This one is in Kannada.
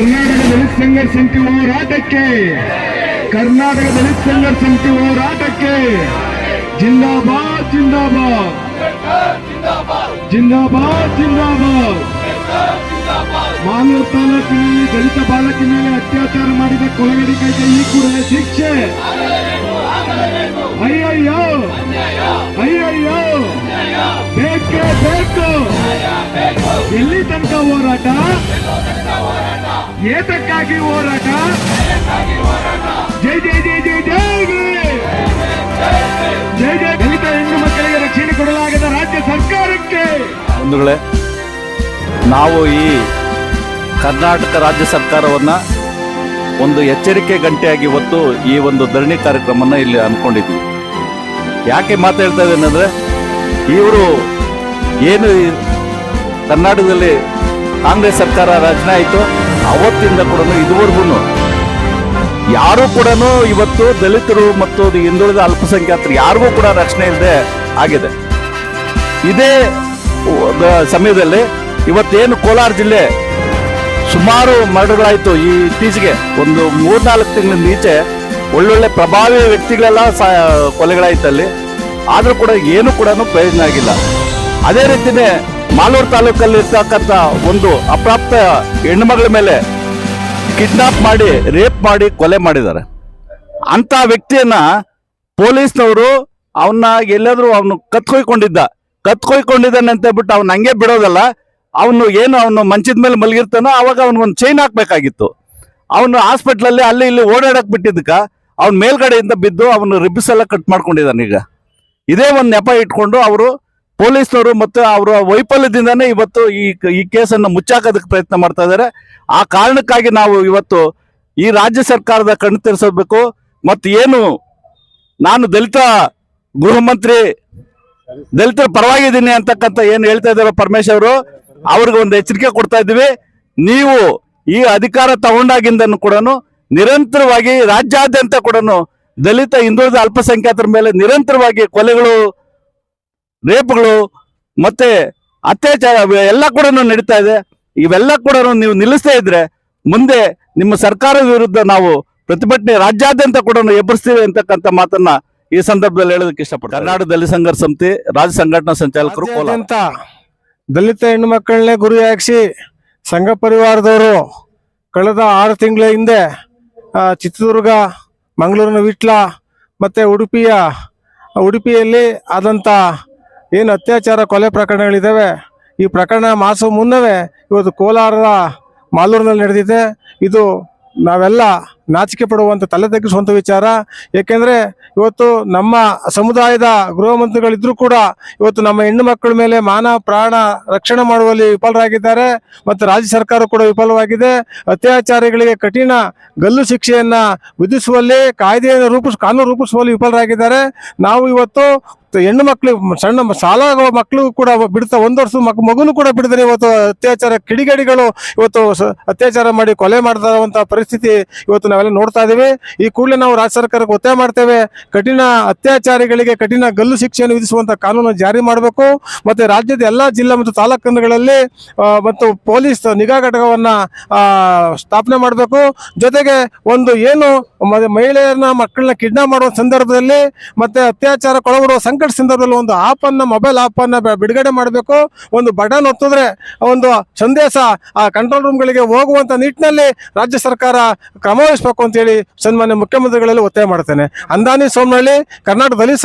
ಕರ್ನಾಟಕ ದಲಿತ ಸಂಘರ್ಷ ಸಮಿತಿ ಹೋರಾಟಕ್ಕೆ. ಕರ್ನಾಟಕ ದಲಿತ ಸಂಘರ್ಷ ಸಮಿತಿ ಹೋರಾಟಕ್ಕೆ. ಜಿಂದಾಬಾದ್ ಜಿಂದಾಬಾದ್. ಜಿಂದಾಬಾದ್ ಜಿಂದಾಬಾದ್. ಮಾಲೂರು ತಾಲೂಕಿನಲ್ಲಿ ದಲಿತ ಬಾಲಕಿ ಮೇಲೆ ಅತ್ಯಾಚಾರ ಮಾಡಿದ ಕೊಲಗಡಿಕರಿಗೆ ಈ ಕೂಡಲೇ ಶಿಕ್ಷೆ. ಅಯ್ಯಯ್ಯೋ ಅಯ್ಯಯ್ಯೋ. ಬೇಕೇ ಬೇಕು. ಎಲ್ಲಿ ತನಕ ಹೋರಾಟ? ಏತಕ್ಕಾಗಿ ಹೋರಾಟ? ಜೈ ಜೈ ಜೈ ಜೈ ಜೈ ಜೈ ಜೈ ದಲಿತ ಹೆಣ್ಣು ಮಕ್ಕಳಿಗೆ ರಕ್ಷಣೆ ಕೊಡಲಾಗದ ರಾಜ್ಯ ಸರ್ಕಾರಕ್ಕೆ! ಬಂಧುಗಳೇ, ನಾವು ಈ ಕರ್ನಾಟಕ ರಾಜ್ಯ ಸರ್ಕಾರವನ್ನ ಒಂದು ಎಚ್ಚರಿಕೆ ಗಂಟೆಯಾಗಿ ಹೊತ್ತು ಈ ಒಂದು ಧರಣಿ ಕಾರ್ಯಕ್ರಮನ ಇಲ್ಲಿ ಅನ್ಕೊಂಡಿದ್ವಿ ಯಾಕೆ ಮಾತಾಡ್ತಾ ಇದ್ದೇನೆ ಅಂದರೆ ಇವರು ಏನು ಕರ್ನಾಟಕದಲ್ಲಿ ಕಾಂಗ್ರೆಸ್ ಸರ್ಕಾರ ರಚನೆ ಆಯಿತು. ಅವತ್ತಿಂದ ಕೂಡ ಇದುವರೆಗೂ ಯಾರೂ ಕೂಡ ಇವತ್ತು ದಲಿತರು ಮತ್ತು ಹಿಂದುಳಿದ ಅಲ್ಪಸಂಖ್ಯಾತರು ಯಾರಿಗೂ ಕೂಡ ರಕ್ಷಣೆ ಇಲ್ಲದೆ ಆಗಿದೆ. ಇದೇ ಸಮಯದಲ್ಲಿ ಇವತ್ತೇನು ಕೋಲಾರ ಜಿಲ್ಲೆ ಸುಮಾರು ಮರಡುಗಳಾಯಿತು ಈ ಇತ್ತೀಚೆಗೆ ಒಂದು ಮೂರ್ನಾಲ್ಕು ತಿಂಗಳಿಂದ ಈಚೆ ಒಳ್ಳೊಳ್ಳೆ ಪ್ರಭಾವಿ ವ್ಯಕ್ತಿಗಳೆಲ್ಲ ಸಾ ಕೊಲೆಗಳಾಯ್ತು ಅಲ್ಲಿ ಆದರೂ ಕೂಡ ಏನು ಕೂಡ ಪ್ರಯೋಜನ ಆಗಿಲ್ಲ. ಅದೇ ರೀತಿನೇ ಮಾಲೂರು ತಾಲೂಕಲ್ಲಿ ಇರ್ತಕ್ಕಂಥ ಒಂದು ಅಪ್ರಾಪ್ತ ಹೆಣ್ಣುಮಗಳ ಮೇಲೆ ಕಿಡ್ನಾಪ್ ಮಾಡಿ, ರೇಪ್ ಮಾಡಿ ಕೊಲೆ ಮಾಡಿದ್ದಾರೆ. ಅಂತ ವ್ಯಕ್ತಿಯನ್ನ ಪೊಲೀಸ್ನವರು ಅವನ್ನ ಎಲ್ಲಾದರೂ ಅವನು ಕತ್ಕೊಯ್ಕೊಂಡಿದ್ದ. ಕತ್ಕೊಯ್ಕೊಂಡಿದ್ದಾನೆ ಅಂತ ಹೇಳ್ಬಿಟ್ಟು ಅವ್ನ ಹಂಗೆ ಬಿಡೋದಲ್ಲ, ಅವನು ಏನು ಅವನು ಮಂಚದ ಮೇಲೆ ಮಲಗಿರ್ತಾನೋ ಅವಾಗ ಅವ್ನಿಗೊಂದು ಚೈನ್ ಹಾಕ್ಬೇಕಾಗಿತ್ತು. ಅವನು ಹಾಸ್ಪಿಟ್ಲಲ್ಲಿ ಅಲ್ಲಿ ಇಲ್ಲಿ ಓಡಾಡಕ್ ಬಿಟ್ಟಿದ್ದಕ್ಕ, ಅವ್ನ ಮೇಲ್ಗಡೆಯಿಂದ ಬಿದ್ದು ಅವನು ರಿಬ್ಸ್ ಎಲ್ಲ ಕಟ್ ಮಾಡ್ಕೊಂಡಿದ್ದಾನೆ ಈಗ. ಇದೇ ಒಂದು ನೆಪ ಇಟ್ಕೊಂಡು ಅವರು ಪೊಲೀಸ್ನವರು ಮತ್ತು ಅವರ ವೈಫಲ್ಯದಿಂದನೇ ಇವತ್ತು ಈ ಈ ಕೇಸನ್ನು ಮುಚ್ಚಾಕೋದಕ್ಕೆ ಪ್ರಯತ್ನ ಮಾಡ್ತಾ ಇದ್ದಾರೆ ಆ ಕಾರಣಕ್ಕಾಗಿ ನಾವು ಇವತ್ತು ಈ ರಾಜ್ಯ ಸರ್ಕಾರದ ಕಣ್ಣು ತೆರೆಸಬೇಕು ಮತ್ತು ಏನು ನಾನು ದಲಿತ ಗೃಹ ಮಂತ್ರಿ, ದಲಿತರ ಪರವಾಗಿದ್ದೀನಿ ಅಂತಕ್ಕಂಥ ಏನು ಹೇಳ್ತಾ ಇದ್ದಾರೋ ಪರಮೇಶ್ ಅವರು, ಅವ್ರಿಗೆ ಒಂದು ಎಚ್ಚರಿಕೆ ಕೊಡ್ತಾ ಇದ್ದೀವಿ. ನೀವು ಈ ಅಧಿಕಾರ ತಗೊಂಡಾಗಿಂದನು ಕೂಡ ನಿರಂತರವಾಗಿ ರಾಜ್ಯಾದ್ಯಂತ ಕೂಡ ದಲಿತ ಹಿಂದುಳಿದ ಅಲ್ಪಸಂಖ್ಯಾತರ ಮೇಲೆ ನಿರಂತರವಾಗಿ ಕೊಲೆಗಳು ರೇಪ್ಗಳು ಮತ್ತೆ ಅತ್ಯಾಚಾರ ಎಲ್ಲ ಕೂಡ ನಡೀತಾ ಇದೆ. ಇವೆಲ್ಲ ಕೂಡ ನೀವು ನಿಲ್ಲಿಸ್ತಾ ಇದ್ರೆ ಮುಂದೆ ನಿಮ್ಮ ಸರ್ಕಾರದ ವಿರುದ್ಧ ನಾವು ಪ್ರತಿಭಟನೆ ರಾಜ್ಯಾದ್ಯಂತ ಕೂಡ ಎಬ್ಬರಿಸ್ತೀವಿ ಅಂತಕ್ಕಂಥ ಮಾತನ್ನ ಈ ಸಂದರ್ಭದಲ್ಲಿ ಹೇಳೋದಕ್ಕೆ ಇಷ್ಟಪಡ್ತೀವಿ ಕರ್ನಾಟಕ ದಲಿತ ಸಂಘರ್ಷ ಸಮಿತಿ ರಾಜ್ಯ ಸಂಘಟನಾ ಸಂಚಾಲಕರು ದಲಿತ ಹೆಣ್ಣು ಮಕ್ಕಳನ್ನೇ ಗುರಿಯಾಗಿಸಿ ಸಂಘ ಪರಿವಾರದವರು ಕಳೆದ ಆರು ತಿಂಗಳ ಹಿಂದೆ ಚಿತ್ರದುರ್ಗ ಮಂಗಳೂರಿನ ವಿಟ್ಲ ಮತ್ತೆ ಉಡುಪಿಯ ಉಡುಪಿಯಲ್ಲಿ ಆದಂಥ ಏನು ಅತ್ಯಾಚಾರ ಕೊಲೆ ಪ್ರಕರಣಗಳಿದ್ದಾವೆ ಈ ಪ್ರಕರಣ ಮಾಸ ಮುನ್ನವೇ ಇವತ್ತು ಕೋಲಾರದ ಮಾಲೂರಿನಲ್ಲಿ ನಡೆದಿದೆ. ಇದು ನಾವೆಲ್ಲ ನಾಚಿಕೆ ಪಡುವಂಥ ತಲೆ ತಗ್ಗಿಸುವಂಥ ವಿಚಾರ. ಏಕೆಂದರೆ ಇವತ್ತು ನಮ್ಮ ಸಮುದಾಯದ ಗೃಹ ಮಂತ್ರಿಗಳಿದ್ರೂ ಕೂಡ ಇವತ್ತು ನಮ್ಮ ಹೆಣ್ಣು ಮಕ್ಕಳ ಮೇಲೆ ಮಾನ, ಪ್ರಾಣ ರಕ್ಷಣೆ ಮಾಡುವಲ್ಲಿ ವಿಫಲರಾಗಿದ್ದಾರೆ. ಮತ್ತು ರಾಜ್ಯ ಸರ್ಕಾರ ಕೂಡ ವಿಫಲವಾಗಿದೆ. ಅತ್ಯಾಚಾರಿಗಳಿಗೆ ಕಠಿಣ ಗಲ್ಲು ಶಿಕ್ಷೆಯನ್ನು ವಿಧಿಸುವಲ್ಲಿ, ಕಾಯ್ದೆಯನ್ನು ರೂಪಿಸ್, ಕಾನೂನು ರೂಪಿಸುವಲ್ಲಿ ವಿಫಲರಾಗಿದ್ದಾರೆ. ನಾವು ಇವತ್ತು ಹೆಣ್ಣು ಮಕ್ಕಳು ಸಣ್ಣ ಮ- ಶಾಲಾ ಮಕ್ಕಳು ಕೂಡ ಬಿಡ್ತಾ ಒಂದು ವರ್ಷ ಮಕ್, ಮಗುನು ಕೂಡ ಬಿಡದೇ ಇವತ್ತು ಅತ್ಯಾಚಾರ, ಕಿಡಿಗೇಡಿಗಳು ಇವತ್ತು ಅತ್ಯಾಚಾರ ಮಾಡಿ ಕೊಲೆ ಮಾಡ್ತಾರಂತ ಪರಿಸ್ಥಿತಿ ಇವತ್ತು ನಾವೆಲ್ಲ ನೋಡ್ತಾ ಇದೀವಿ ಈ ಕೂಡಲೇ ನಾವು ರಾಜ್ಯ ಸರ್ಕಾರಕ್ಕೆ ಒತ್ತಾಯ ಮಾಡ್ತೇವೆ. ಕಠಿಣ ಅತ್ಯಾಚಾರಿಗಳಿಗೆ ಕಠಿಣ ಗಲ್ಲು ಶಿಕ್ಷೆಯನ್ನು ವಿಧಿಸುವಂತ ಕಾನೂನು ಜಾರಿ ಮಾಡಬೇಕು. ಮತ್ತೆ ರಾಜ್ಯದ ಎಲ್ಲಾ ಜಿಲ್ಲಾ ಮತ್ತು ತಾಲೂಕು ಕೇಂದ್ರಗಳಲ್ಲಿ ಮತ್ತು ಪೊಲೀಸ್ ನಿಗಾ ಘಟಕವನ್ನ ಸ್ಥಾಪನೆ ಮಾಡಬೇಕು. ಜೊತೆಗೆ ಒಂದು ಏನು ಮಹಿಳೆಯರನ್ನ ಮಕ್ಕಳನ್ನ ಕಿಡ್ನಾಪ್ ಮಾಡುವ ಸಂದರ್ಭದಲ್ಲಿ ಮತ್ತೆ ಅತ್ಯಾಚಾರ ಒಳಗೊಡುವ ಸಂಕಟ ಸಂದರ್ಭದಲ್ಲಿ ಒಂದು ಆಪ್ ಅನ್ನ ಮೊಬೈಲ್ ಆಪ್ ಅನ್ನ ಬಿಡುಗಡೆ ಮಾಡಬೇಕು. ಒಂದು ಬಟನ್ ಒತ್ತಿದ್ರೆ ಒಂದು ಸಂದೇಶ ಆ ಕಂಟ್ರೋಲ್ ರೂಮ್ಗಳಿಗೆ ಹೋಗುವಂತ ನಿಟ್ಟಿನಲ್ಲಿ ರಾಜ್ಯ ಸರ್ಕಾರ ಕ್ರಮ ವಹಿಸಬೇಕು ಅಂತೇಳಿ ಸನ್ಮಾನ್ಯ ಮುಖ್ಯಮಂತ್ರಿಗಳಲ್ಲಿ ಒತ್ತಾಯ ಮಾಡ್ತೇನೆ. ಅಂದಾನಿ ಸೋಮನಹಳ್ಳಿ ಕರ್ನಾಟಕದಲ್ಲಿ